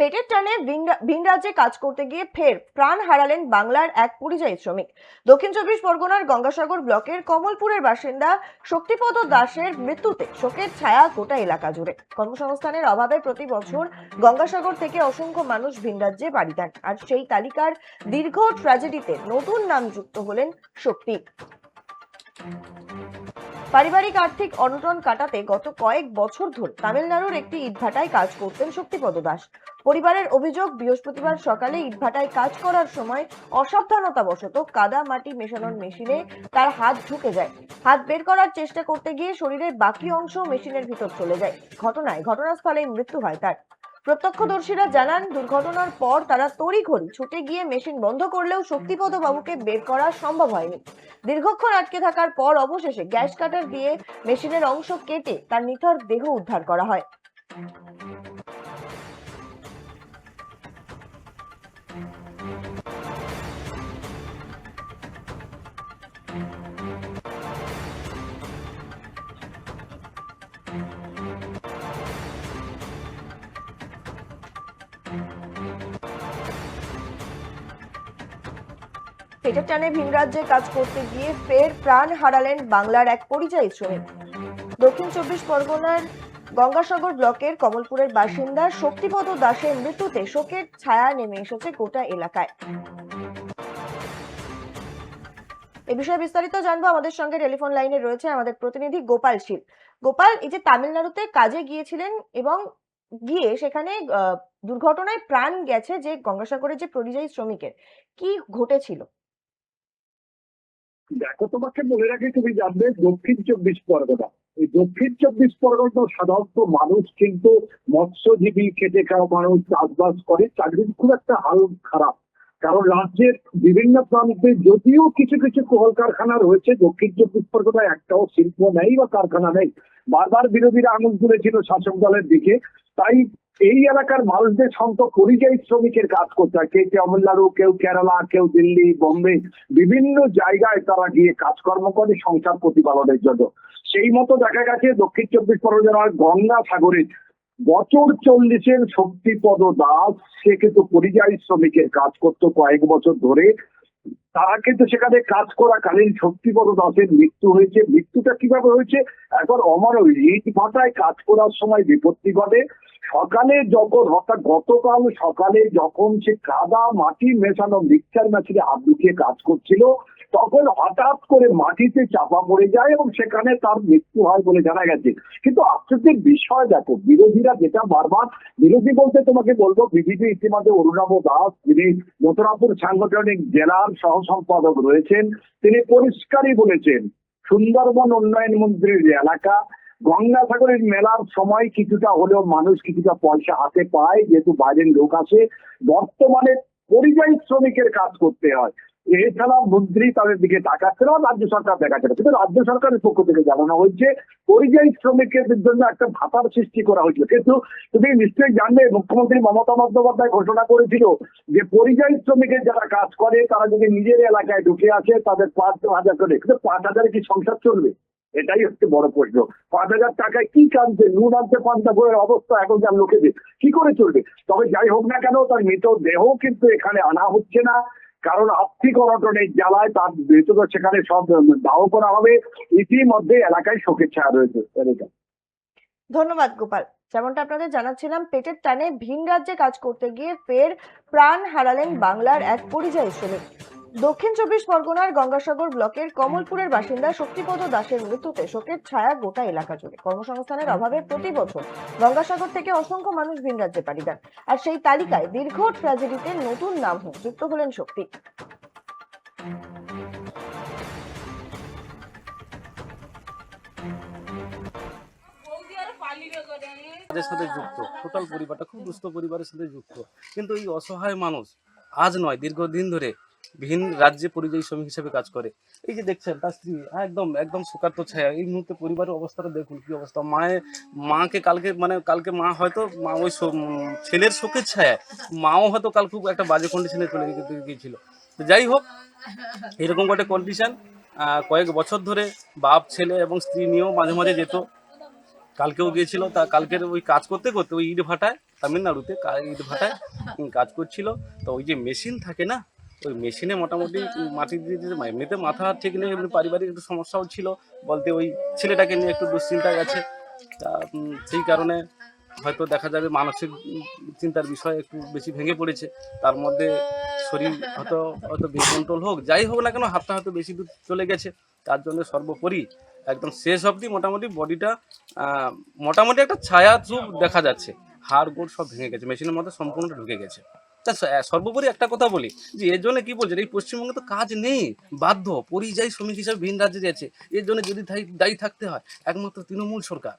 পেটের টানে ভিন- রাজ্যে কাজ করতে গিয়ে ফের প্রাণ হারালেন বাংলার এক পরিযায়ী শ্রমিক। দক্ষিণ চব্বিশ পরগনার গঙ্গাসাগর ব্লকের কমলপুরের বাসিন্দা শক্তিপদ দাসের মৃত্যুতে শোকের ছায়া গোটা এলাকা জুড়ে। কর্মসংস্থানের অভাবে প্রতি বছর গঙ্গাসাগর থেকে অসংখ্য মানুষ ভিন রাজ্যে বাড়ি দেন আর সেই তালিকার দীর্ঘ ট্র্যাজেডিতে নতুন নাম যুক্ত হলেন শক্তি। পারিবারিক আর্থিক অনটন কাটাতে গত কয়েক বছর ধরে তামিলনাড়ুর একটি ইটভাটায় কাজ করতেন শক্তিপদ দাস। পরিবারের অভিযোগ, বৃহস্পতিবার সকালে ইটভাটায় কাজ করার সময় অসাবধানতাবশত কাদা মাটি মেশানোর মেশিনে তার হাত ঢুকে যায়। হাত বের করার চেষ্টা করতে গিয়ে শরীরের বাকি অংশ মেশিনের ভিতর চলে যায়। ঘটনায়, ঘটনাস্থলেই মৃত্যু হয় তার। প্রত্যক্ষদর্শীরা জানান, দুর্ঘটনার পর তারা তড়িঘড়ি ছুটে গিয়ে মেশিন বন্ধ করলেও শক্তিপদ বাবুকে বের করা সম্ভব হয়নি। দীর্ঘক্ষণ আটকে থাকার পর অবশেষে গ্যাস কাটার দিয়ে মেশিনের অংশ কেটে তার নিথর দেহ উদ্ধার করা হয়। টানে ভিন রাজ্যে কাজ করতে গিয়ে ফের প্রাণ হারালেন বাংলার এক পরিযায়ী শ্রমিক। দক্ষিণ চব্বিশ পরগনার গঙ্গাসাগর ব্লকের কমলপুরের বাসিন্দা শক্তিপদ দাসের মৃত্যুতে শোকের ছায়া নেমে এসেছে গোটা এলাকায়। এ বিষয়ে বিস্তারিত জানব আমাদের সঙ্গে টেলিফোন লাইনে রয়েছে আমাদের প্রতিনিধি গোপাল শীল। গোপাল, এই যে তামিলনাড়ুতে কাজে গিয়েছিলেন এবং গিয়ে সেখানে দুর্ঘটনায় প্রাণ গেছে যে গঙ্গাসাগরের যে পরিযায়ী শ্রমিকের। কি ঘটেছিল? দেখো, তোমাকে বলে রাখি, তুমি জানবে দক্ষিণ চব্বিশ পরগনা। এই দক্ষিণ চব্বিশ পরগনা সাধারণত মানুষ কিন্তু মৎস্যজীবী, খেটে খাওয়া মানুষ চাষবাস করে। চাকরির খুব একটা হাল খারাপ। কারণ রাজ্যের বিভিন্ন প্রান্তে যদিও কিছু কিছু কলকারখানা রয়েছে, দক্ষিণ চব্বিশ পরগনায় একটাও শিল্প নেই বা কারখানা নেই। বারবার বিরোধীরা আঙুল তুলেছিল শাসক দলের দিকে। তাই এই এলাকার মানুষদের সংখ্যক পরিযায়ী শ্রমিকের কাজ করতে হয়। কেউ তামিলনাড়ু, কেউ কেরালা, কেউ দিল্লি, বোম্বে, বিভিন্ন জায়গায় তারা গিয়ে কাজকর্ম করে সংসার প্রতিপালনের জন্য। সেই মতো দেখা গেছে দক্ষিণ চব্বিশ পরগনার গঙ্গা সাগরে বছর চল্লিশের শক্তিপদ দাস, সে কিন্তু পরিযায়ী শ্রমিকের কাজ করতো কয়েক বছর ধরে। তারা কিন্তু সেখানে কাজ করা কালীন শক্তিপদ দাসের মৃত্যু হয়েছে। মৃত্যুটা কীভাবে হয়েছে? এখন অমর ইট ভাটায় কাজ করার সময় বিপত্তি ঘটে। সকালে যখন, অর্থাৎ গতকাল সকালে যখন সে কাদা মাটি মেশানো মিক্সার মেশিনে হাত ঢুকিয়ে কাজ করছিল তখন হঠাৎ করে মাটিতে চাপা পড়ে যায় এবং সেখানে তার মৃত্যু হয় বলে জানা গেছে। কিন্তু আশ্চর্যের বিষয় দেখো, বিরোধীরা যেটা বারবার, বিরোধী বলতে তোমাকে বলব, বিজেপি ইতিমধ্যে অরুণাভ দাস, যিনি মথুরাপুর সাংগঠনিক জেলার সহ সম্পাদক রয়েছেন, তিনি পরিষ্কারই বলেছেন, সুন্দরবন উন্নয়ন মন্ত্রীর এলাকা গঙ্গা গঙ্গাসাগরের মেলার সময় কিছুটা হলেও মানুষ কিছুটা পয়সা হাতে পায়, যেহেতু বাইরের লোক আসে, বর্তমানে পরিযায়ী শ্রমিকের কাজ করতে হয়। এছাড়া মন্ত্রী তাদের দিকে তাকাচ্ছে না রাজ্য সরকার দেখাচ্ছে না কিন্তু রাজ্য সরকারের পক্ষ থেকে জানানো হয়েছে পরিযায়ী শ্রমিকদের জন্য একটা ভাতার সৃষ্টি করা হয়েছিল। কিন্তু তুমি নিশ্চয়ই জানবে মুখ্যমন্ত্রী মমতা বন্দ্যোপাধ্যায় ঘোষণা করেছিল যে পরিযায়ী শ্রমিকের যারা কাজ করে, তারা যদি নিজের এলাকায় ঢুকে আসে, তাদের পাঁচ হাজার করে। কিন্তু পাঁচ হাজারে কি সংসার চলবে? এটাই হচ্ছে বড় প্রশ্ন। পাঁচ হাজার টাকায় কি কানছে নুন আনতে পান্তা বইয়ের অবস্থা এখনকার লোকেদের। কি করে চলবে? তবে যাই হোক না কেন, তার মৃতদেহ কিন্তু এখানে আনা হচ্ছে না। কারণ আর্থিক অনটনের জ্বালায় তার যেহেতু সেখানে সব দাহ করা হবে। ইতিমধ্যে এলাকায় শোকের ছায়া রয়েছে ধন্যবাদ, গোপাল। যেমনটা আপনাদের জানাচ্ছিলাম, পেটের টানে ভিন রাজ্যে কাজ করতে গিয়ে ফের প্রাণ হারালেন বাংলার এক পরিযায়ী শ্রমিক। দক্ষিণ চব্বিশ পরগনার গঙ্গাসাগর ব্লকের কমলপুরের বাসিন্দা শক্তিপদ দাসের মৃত্যুতে শোকের ছায়া গোটা এলাকা জুড়ে। কর্মসংস্থানের অভাবে প্রতি বছর গঙ্গাসাগর থেকে অসংখ্য মানুষ ভিন রাজ্যে পাড়ি দেন। আর সেই তালিকায় দীর্ঘ ট্র্যাজেডিতে নতুন নাম যুক্ত হলেন শক্তি। তাদের সাথে যুক্ত। টোটাল পরিবারটা খুব দুস্থ পরিবারের সাথে যুক্ত। কিন্তু এই অসহায় মানুষ আজ নয়, দীর্ঘদিন ধরে ভিন রাজ্যে পরিযায়ী শ্রমিক হিসেবে কাজ করে। এই যে দেখছেন, তার স্ত্রী হ্যাঁ একদম একদম শোকার্ত ছায়া। এই মুহূর্তে পরিবারের অবস্থাটা দেখুন, কি অবস্থা। মায়ের মাকে কালকে মানে কালকে মা হয়তো, মা ওই ছেলের শোকের ছায়া। মাও হয়তো কাল খুব একটা বাজে কন্ডিশনে চলে গিয়ে- গিয়েছিল। তো যাই হোক, এরকম একটা কন্ডিশন কয়েক বছর ধরে বাপ, ছেলে এবং স্ত্রী নিয়েও মাঝে মাঝে যেত। কালকেও গিয়েছিল, তা কালকের ওই কাজ করতে করতে ওই ইট ভাটায়, তামিলনাড়ুতে ইট ভাটায় কাজ করছিল। তো ওই যে মেশিন থাকে না ওই মেশিনে মোটামুটি মাটি দিয়ে দিতে এমনিতে মাথা ঠিক নেই এমনি পারিবারিক একটু সমস্যাও ছিল। বলতে ওই ছেলেটাকে নিয়ে একটু দুশ্চিন্তায় গেছে। তা সেই কারণে হয়তো দেখা যাবে মানসিক চিন্তার বিষয় একটু বেশি ভেঙে পড়েছে। তার মধ্যে শরীর হয়তো হয়তো বেকন্ট্রোল হোক যাই হোক না কেন হাতটা হয়তো বেশি দূর চলে গেছে। তার জন্য সর্বোপরি একদম শেষ অবধি মোটামুটি বডিটা মোটামুটি একটা ছায়া চুপ দেখা যাচ্ছে। হাড় গোড় সব ভেঙে গেছে মেশিনের মধ্যে সম্পূর্ণ ঢুকে গেছে। তা সর্বোপরি একটা কথা বলি, যে এর জন্য কি বলছে এই পশ্চিমবঙ্গে তো কাজ নেই, বাধ্য, পরিযায়ী শ্রমিক হিসাবে ভিন রাজ্যে যাচ্ছে। এর জন্য যদি দায়ী থাকতে হয়, একমাত্র তৃণমূল সরকার।